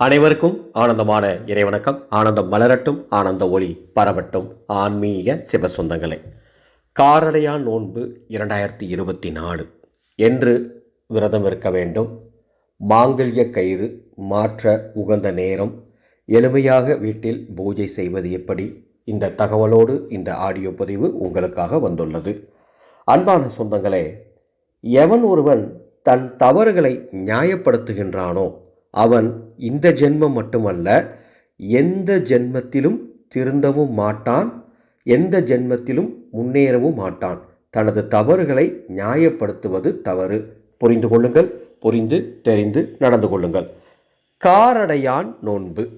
அனைவருக்கும் ஆனந்தமான இறைவணக்கம். ஆனந்தம் மலரட்டும் ஆனந்த ஒளி பரவட்டும். ஆன்மீக சிவசொந்தங்களே காரடையான் நோன்பு இரண்டாயிரத்தி இருபத்தி நாலு. என்று விரதம் இருக்க வேண்டும். மாங்கல்ய கயிறு மாற்ற உகந்த நேரம். எளிமையாக வீட்டில் பூஜை செய்வது எப்படி? இந்த தகவலோடு இந்த ஆடியோ பதிவு உங்களுக்காக வந்துள்ளது. அன்பான சொந்தங்களே எவன் ஒருவன் தன் தவறுகளை நியாயப்படுத்துகின்றானோ அவன் இந்த ஜென்மம் மட்டுமல்ல எந்த ஜென்மத்திலும் திருந்தவும் மாட்டான் எந்த ஜென்மத்திலும் முன்னேறவும் மாட்டான். தனது தவறுகளை நியாயப்படுத்துவது தவறு. புரிந்து கொள்ளுங்கள் புரிந்து தெரிந்து நடந்து கொள்ளுங்கள். காரடையான் நோன்பு.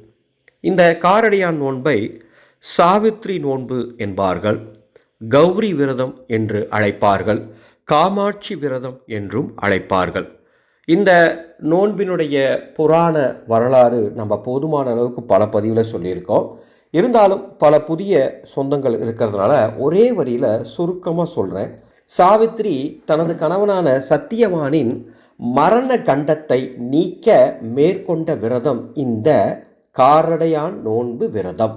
இந்த காரடையான் நோன்பை சாவித்ரி நோன்பு என்பார்கள். கௌரி விரதம் என்று அழைப்பார்கள். காமாட்சி விரதம் என்றும் அழைப்பார்கள். இந்த நோன்பினுடைய புராண வரலாறு நம்ம போதுமான அளவுக்கு பல பதிவில் சொல்லியிருக்கோம். இருந்தாலும் பல புதிய சொந்தங்கள் இருக்கிறதுனால ஒரே வரியில் சுருக்கமாக சொல்கிறேன் சாவித்ரி தனது கணவனான சத்தியவானின் மரண கண்டத்தை நீக்க மேற்கொண்ட விரதம் இந்த காரடையான் நோன்பு விரதம்.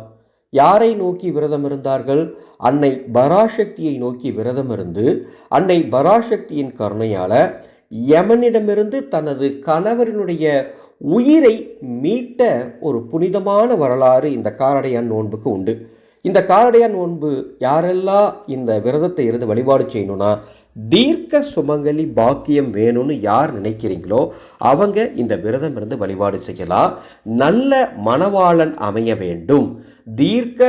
யாரை நோக்கி விரதம் இருந்தார்கள்? அன்னை பராசக்தியை நோக்கி விரதம் இருந்து அன்னை பராசக்தியின் கருணையால் யமனிடமிருந்து தனது கணவரினுடைய உயிரை மீட்ட ஒரு புனிதமான வரலாறு இந்த காரடையான் நோன்புக்கு உண்டு. இந்த காரடையான் நோன்பு யாரெல்லாம் இந்த விரதத்தை இருந்து வழிபாடு செய்யணும்னா தீர்க்க சுமங்கலி பாக்கியம் வேணும்னு யார் நினைக்கிறீங்களோ அவங்க இந்த விரதம் இருந்து வழிபாடு செய்யலாம். நல்ல மணவாளன் அமைய வேண்டும். தீர்க்க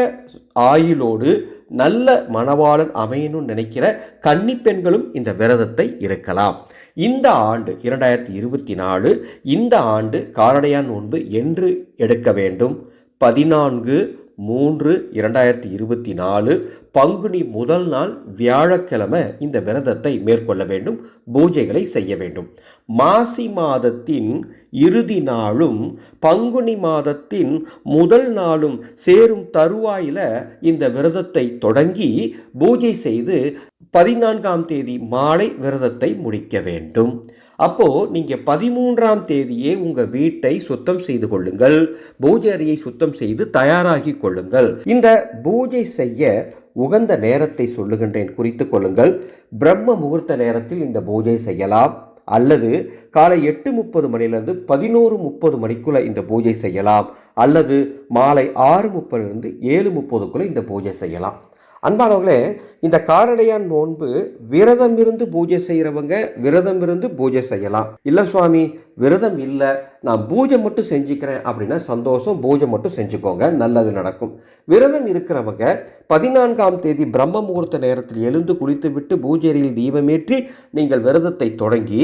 ஆயுளோடு நல்ல மணவாளன் அமையணும்னு நினைக்கிற கன்னி பெண்களும் இந்த விரதத்தை இருக்கலாம். இந்த ஆண்டு இரண்டாயிரத்தி இருபத்தி நாலு இந்த ஆண்டு காரடையான் நோன்பு என்று எடுக்க வேண்டும். பதினான்கு மூன்று இரண்டாயிரத்தி இருபத்தி நாலு பங்குனி முதல் நாள் வியாழக்கிழமை இந்த விரதத்தை மேற்கொள்ள வேண்டும் பூஜைகளை செய்ய வேண்டும். மாசி மாதத்தின் இறுதி நாளும் பங்குனி மாதத்தின் முதல் நாளும் சேரும் தருவாயில் இந்த விரதத்தை தொடங்கி பூஜை செய்து பதினான்காம் தேதி மாலை விரதத்தை முடிக்க வேண்டும். அப்போது நீங்கள் பதிமூன்றாம் தேதியே உங்கள் வீட்டை சுத்தம் செய்து கொள்ளுங்கள். பூஜை அறையை சுத்தம் செய்து தயாராகி கொள்ளுங்கள். இந்த பூஜை செய்ய உகந்த நேரத்தை சொல்லுகின்றேன். குறித்து கொள்ளுங்கள். பிரம்ம முகூர்த்த நேரத்தில் இந்த பூஜை செய்யலாம். அல்லது காலை எட்டு முப்பது மணிலேருந்து பதினோரு முப்பது மணிக்குள்ளே இந்த பூஜை செய்யலாம். அல்லது மாலை ஆறு முப்பதுலேருந்து ஏழு முப்பதுக்குள்ளே இந்த பூஜை செய்யலாம். அன்பானவங்களே இந்த காரடையான் நோன்பு விரதம் இருந்து பூஜை செய்கிறவங்க விரதம் இருந்து பூஜை செய்யலாம். இல்லை சுவாமி விரதம் இல்லை நான் பூஜை மட்டும் செஞ்சுக்கிறேன் அப்படின்னா சந்தோஷம் பூஜை மட்டும் செஞ்சுக்கோங்க நல்லது நடக்கும். விரதம் இருக்கிறவங்க பதினான்காம் தேதி பிரம்ம முகூர்த்த நேரத்தில் எழுந்து குளித்துவிட்டு பூஜையில் தீபமேற்றி நீங்கள் விரதத்தை தொடங்கி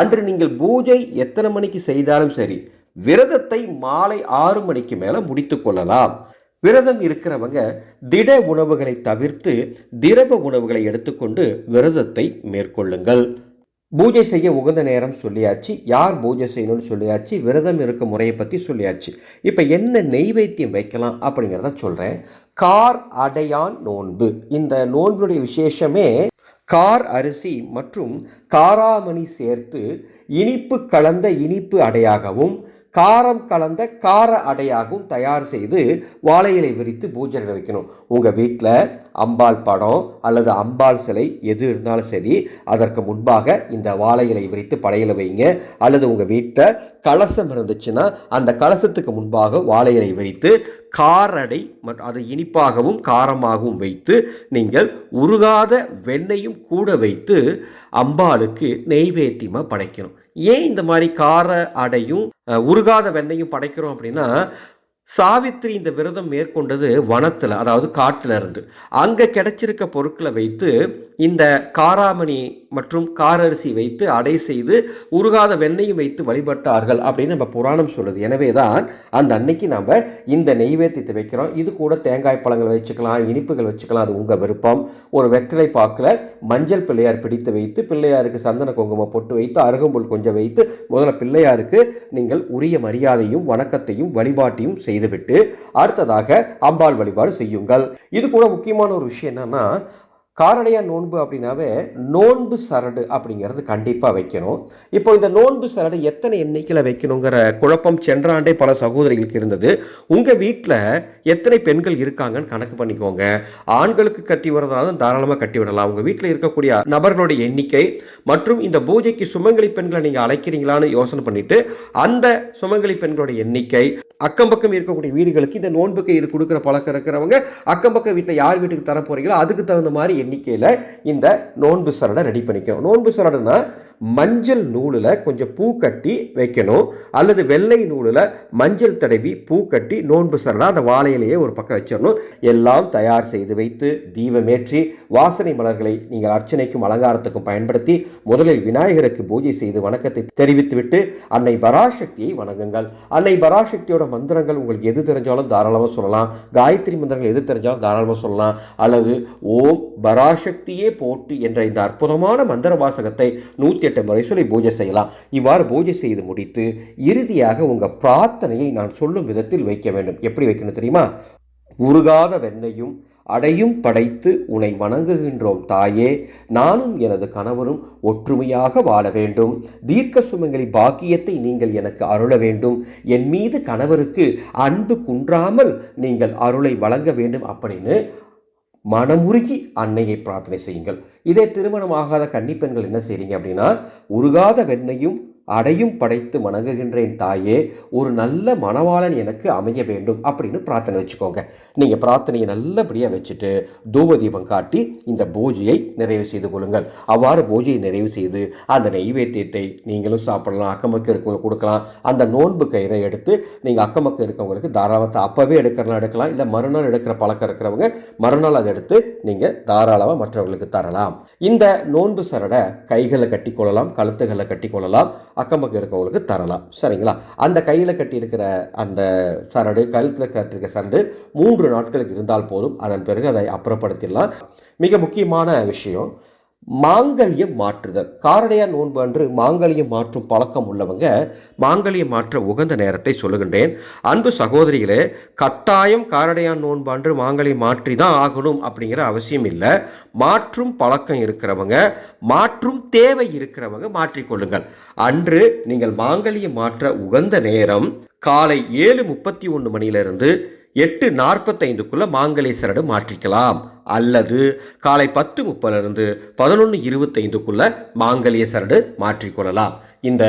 அன்று நீங்கள் பூஜை எத்தனை மணிக்கு செய்தாலும் சரி விரதத்தை மாலை ஆறு மணிக்கு மேலே முடித்து கொள்ளலாம். விரதம் இருக்கிறவங்க திட உணவுகளை தவிர்த்து திரவ உணவுகளை எடுத்துக்கொண்டு விரதத்தை மேற்கொள்ளுங்கள். பூஜை செய்ய உகந்த நேரம் சொல்லியாச்சு. யார் பூஜை செய்யணும்னு சொல்லியாச்சு. விரதம் இருக்க முறையை பற்றி சொல்லியாச்சு. இப்போ என்ன நெய்வேத்தியம் வைக்கலாம் அப்படிங்கிறத சொல்கிறேன் கார் அடையான் நோன்பு. இந்த நோன்புடைய விசேஷமே கார் அரிசி மற்றும் காராமணி சேர்த்து இனிப்பு கலந்த இனிப்பு அடையாகவும் காரம் கலந்த கார அடையாகவும் தயார் செய்து வாழை இலை விரித்து பூஜை வைக்கணும். உங்கள் வீட்டில் அம்பாள் படம் அல்லது அம்பாள் சிலை எது இருந்தாலும் சரி அதற்கு முன்பாக இந்த வாழை இலை விரித்து படையில் வைங்க. அல்லது உங்கள் வீட்டில் கலசம் இருந்துச்சுன்னா அந்த கலசத்துக்கு முன்பாக வாழை இலை விரித்து காரடை மற்றும் அதை இனிப்பாகவும் காரமாகவும் வைத்து நீங்கள் உருகாத வெண்ணையும் கூட வைத்து அம்பாளுக்கு நெய்வேத்தியமாக படைக்கணும். ஏன் இந்த மாதிரி கார அடையும் உருகாத வெண்ணையும் படைக்கிறோம் அப்படின்னா சாவித்திரி இந்த விரதம் மேற்கொண்டது வனத்தில் அதாவது காட்டில் இருந்து. அங்கே கிடைச்சிருக்க பொருட்களை வைத்து இந்த காராமணி மற்றும் காரரிசி வைத்து அடை செய்து உருகாத வெண்ணையும் வைத்து வழிபட்டார்கள் அப்படின்னு நம்ம புராணம் சொல்லுது. எனவே தான் அந்த அன்னைக்கு நாம் இந்த நெய்வேத்தியத்தை வைக்கிறோம். இது கூட தேங்காய் பழங்கள் வச்சுக்கலாம் இனிப்புகள் வச்சுக்கலாம் அது உங்கள் விருப்பம். ஒரு வெற்றிலை பாக்கில் மஞ்சள் பிள்ளையார் பிடித்து வைத்து பிள்ளையாருக்கு சந்தன குங்குமம் பொட்டு வைத்து அருகம்புல் கொஞ்சம் வைத்து முதல்ல பிள்ளையாருக்கு நீங்கள் உரிய மரியாதையும் வணக்கத்தையும் வழிபாட்டையும் செய்துவிட்டு அடுத்ததாக அம்பாள் வழிபாடு செய்யுங்கள். இது கூட முக்கியமான ஒரு விஷயம் என்னன்னா காரணையாக நோன்பு அப்படின்னாவே நோன்பு சரடு அப்படிங்கிறது கண்டிப்பாக வைக்கணும். இப்போ இந்த நோன்பு சரடு எத்தனை எண்ணிக்கையில் வைக்கணுங்கிற குழப்பம் சென்ற ஆண்டே பல சகோதரிகளுக்கு இருந்தது. உங்கள் வீட்டில் எத்தனை பெண்கள் இருக்காங்கன்னு கணக்கு பண்ணிக்கோங்க. ஆண்களுக்கு கட்டி வரதுனால தாராளமாக கட்டி விடலாம். உங்கள் வீட்டில் இருக்கக்கூடிய நபர்களுடைய எண்ணிக்கை மற்றும் இந்த பூஜைக்கு சுமங்கலி பெண்களை நீங்கள் அழைக்கிறீங்களான்னு யோசனை பண்ணிவிட்டு அந்த சுமங்கலி பெண்களுடைய எண்ணிக்கை அக்கம் பக்கம் இருக்கக்கூடிய வீடுகளுக்கு இந்த நோன்பு கயிறு கொடுக்குற பழக்கம் இருக்கிறவங்க அக்கம் பக்கம் வீட்டில் யார் வீட்டுக்கு தர போகிறீங்களோ அதுக்கு தகுந்த மாதிரி எண்ணிக்கையில் இந்த நோன்பு சரடை ரெடி பண்ணிக்கணும் நோன்பு சரடுனா மஞ்சள் நூலில் கொஞ்சம் பூ கட்டி வைக்கணும். அல்லது வெள்ளை நூலில் மஞ்சள் தடவி பூ கட்டி நோன்பு சரணா அந்த வாழையிலேயே ஒரு பக்கம் வச்சிடணும். எல்லாம் தயார் செய்து வைத்து தீபமேற்றி வாசனை மலர்களை நீங்கள் அர்ச்சனைக்கும் அலங்காரத்துக்கும் பயன்படுத்தி முதலில் விநாயகருக்கு பூஜை செய்து வணக்கத்தை தெரிவித்துவிட்டு அன்னை பராசக்தியை வணங்குங்கள். அன்னை பராசக்தியோட மந்திரங்கள் உங்களுக்கு எது தெரிஞ்சாலும் தாராளமாக சொல்லலாம். காயத்ரி மந்திரங்கள் எது தெரிஞ்சாலும் தாராளமாக சொல்லலாம். அல்லது ஓம் பராசக்தியே போட்டு என்ற இந்த அற்புதமான மந்திர வாசகத்தை நூற்றி எட்டு முறை சொல்லி பூஜை செய்யலாம். இவ்வாறு பூஜை செய்து முடித்து இறுதியாக உங்கள் பிரார்த்தனையை நான் சொல்லும் விதத்தில் வைக்க வேண்டும். எப்படி வைக்கணும் தெரியுமா? உருகாத வெண்ணையும் அடையும் படைத்து உன்னை வணங்குகின்றோம் தாயே. நானும் எனது கணவரும் ஒற்றுமையாக வாழ வேண்டும். தீர்க்க சுமங்கலி பாக்கியத்தை நீங்கள் எனக்கு அருள வேண்டும். என் மீது கணவருக்கு அன்பு குன்றாமல் நீங்கள் அருளை வழங்க வேண்டும் அப்படின்னு மனமுருகி அன்னையை பிரார்த்தனை செய்யுங்கள். இதே திருமணமாகாத கன்னிப்பெண்கள் என்ன செய்றீங்க அப்படின்னா உருகாத வெண்ணையும் அடையும் படைத்து வணங்குகின்றேன் தாயே ஒரு நல்ல மணவாளன் எனக்கு அமைய வேண்டும் அப்படின்னு பிரார்த்தனை வச்சுக்கோங்க. நீங்கள் பிரார்த்தனையை நல்லபடியாக வச்சுட்டு தூப தீபம் காட்டி இந்த பூஜையை நிறைவு செய்து கொள்ளுங்கள். அவ்வாறு பூஜையை நிறைவு செய்து அந்த நெய்வேத்தியத்தை நீங்களும் சாப்பிடலாம் அக்கமக்கம் இருக்கவங்களுக்கு கொடுக்கலாம். அந்த நோன்பு கயிறை எடுத்து நீங்கள் அக்கமக்கம் இருக்கவங்களுக்கு தாராளத்தை அப்போவே எடுக்கிறனா எடுக்கலாம். இல்லை மறுநாள் எடுக்கிற பழக்கம் இருக்கிறவங்க மறுநாள் அதை எடுத்து நீங்கள் தாராளமாக மற்றவர்களுக்கு தரலாம். இந்த நோன்பு சரடை கைகளை கட்டி கொள்ளலாம் கழுத்துகளை கட்டி கொள்ளலாம் அக்கம் பக்கம் இருக்கவங்களுக்கு தரலாம். சரிங்களா? அந்த கையில் கட்டியிருக்கிற அந்த சரடு கழுத்தில் கட்டியிருக்கிற சரடு மூன்று நாட்களுக்கு இருந்தால் போதும். அதன் பிறகு அதை அப்புறப்படுத்திடலாம். மிக முக்கியமான விஷயம் மாங்கல்யம் மாற்றுதல். காரடையா நோன்பு அன்று மாங்கல்யம் மாற்றும் பழக்கம் உள்ளவங்க மாங்கல்யம் மாற்ற உகந்த நேரத்தை சொல்லுகின்றேன். அன்பு சகோதரிகளே கட்டாயம் காரடையான் நோன்பு அன்று மாங்கல்யம் மாற்றி தான் ஆகணும் அப்படிங்கிற அவசியம் இல்லை. மாற்றும் பழக்கம் இருக்கிறவங்க மாற்றும் தேவை இருக்கிறவங்க மாற்றிக்கொள்ளுங்கள் அன்று நீங்கள் மாங்கல்யம் மாற்ற உகந்த நேரம் காலை ஏழு முப்பத்தி ஒன்று மணியிலிருந்து எட்டு நாற்பத்தைந்துக்குள்ளே மாங்கல்ய சரடு மாற்றிக்கலாம். அல்லது காலை பத்து முப்பதுலேருந்து பதினொன்று இருபத்தைந்துக்குள்ளே மாங்கல்ய சரடு மாற்றிக்கொள்ளலாம். இந்த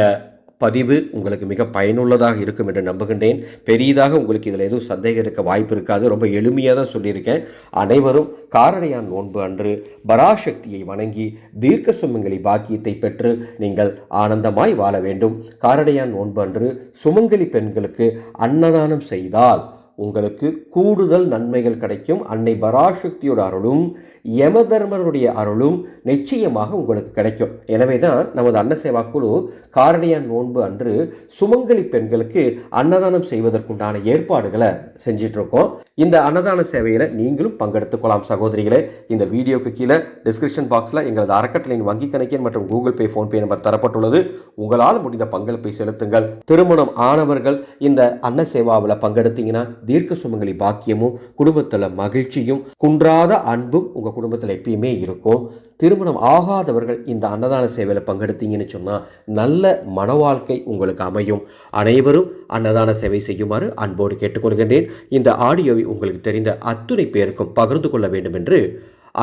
பதிவு உங்களுக்கு மிக பயனுள்ளதாக இருக்கும் என்று நம்புகின்றேன். பெரியதாக உங்களுக்கு இதில் எதுவும் சந்தேகம் இருக்க வாய்ப்பு இருக்காது. ரொம்ப எளிமையாக தான் சொல்லியிருக்கேன். அனைவரும் காரடையான் நோன்பு அன்று பராசக்தியை வணங்கி தீர்க்க சுமங்கலி பாக்கியத்தை பெற்று நீங்கள் ஆனந்தமாய் வாழ வேண்டும். காரடையான் நோன்பு அன்று சுமங்கலி பெண்களுக்கு அன்னதானம் செய்தால் உங்களுக்கு கூடுதல் நன்மைகள் கிடைக்கும். அன்னை பராசக்தியோட அருளும் யமதர்மருடைய அருளும் நிச்சயமாக உங்களுக்கு கிடைக்கும். எனவே தான் நமது அன்னசேவா குழு காரணியான் நோன்பு அன்று சுமங்கலி பெண்களுக்கு அன்னதானம் செய்வதற்குண்டான ஏற்பாடுகளை செஞ்சிட்ருக்கோம். இந்த அன்னதான சேவையில் நீங்களும் பங்கெடுத்துக்கொள்ளலாம் சகோதரிகளே. இந்த வீடியோக்கு கீழே டிஸ்கிரிப்ஷன் பாக்ஸில் எங்களது அறக்கட்டளையின் வங்கி கணக்கின் மற்றும் கூகுள் பே ஃபோன்பே நம்பர் தரப்பட்டுள்ளது. உங்களால் முடிந்த பங்களிப்பை செலுத்துங்கள். திருமணம் ஆனவர்கள் இந்த அன்ன சேவாவில் பங்கெடுத்தீங்கன்னா தீர்க்க சுமங்கலி பாக்கியமும் குடும்பத்தில் மகிழ்ச்சியும் குன்றாத அன்பும் உங்கள் குடும்பத்தில் எப்பயுமே இருக்கும் திருமணம் ஆகாதவர்கள் இந்த அன்னதான சேவையில் பங்கெடுத்தீங்கன்னு சொன்னால் நல்ல மன வாழ்க்கை உங்களுக்கு அமையும். அனைவரும் அன்னதான சேவை செய்யுமாறு அன்போடு கேட்டுக்கொள்கின்றேன். இந்த ஆடியோவை உங்களுக்கு தெரிந்த அத்துணை பேருக்கும் பகிர்ந்து கொள்ள வேண்டும் என்று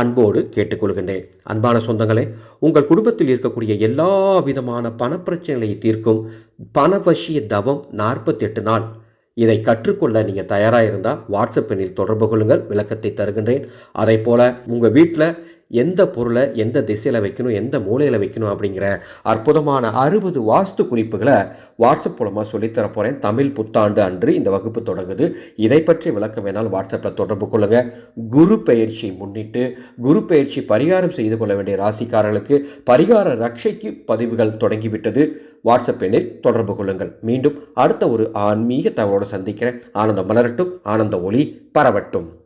அன்போடு கேட்டுக்கொள்கின்றேன். அன்பான சொந்தங்களே உங்கள் குடும்பத்தில் இருக்கக்கூடிய எல்லா விதமான பணப்பிரச்சனைகளை தீர்க்கும் பணவசிய தவம் நாற்பத்தெட்டு நாள் இதை கற்றுக்கொள்ள நீங்கள் தயாராக இருந்தால் வாட்ஸ்அப் எண்ணில் தொடர்பு கொள்ளுங்கள் விளக்கத்தை தருகின்றேன். அதே போல் உங்கள் வீட்டில் எந்த பொருளை எந்த திசையில் வைக்கணும் எந்த மூலையில் வைக்கணும் அப்படிங்கிற அற்புதமான அறுபது வாஸ்து குறிப்புகளை வாட்ஸ்அப் மூலமாக சொல்லித்தர போகிறேன் தமிழ் புத்தாண்டு அன்று இந்த வகுப்பு தொடங்குது. இதை பற்றி விளக்கம் வேணால் வாட்ஸ்அப்பில் தொடர்பு கொள்ளுங்கள் குரு பயிற்சியை முன்னிட்டு குரு பயிற்சி பரிகாரம் செய்து கொள்ள வேண்டிய ராசிக்காரர்களுக்கு பரிகார ரட்சைக்கு பதிவுகள் தொடங்கிவிட்டது. வாட்ஸ்அப் எண்ணில் தொடர்பு கொள்ளுங்கள். மீண்டும் அடுத்த ஒரு ஆன்மீக தகவலோடு சந்திக்கிறேன். ஆனந்தம் மலரட்டும். ஆனந்த ஒளி பரவட்டும்.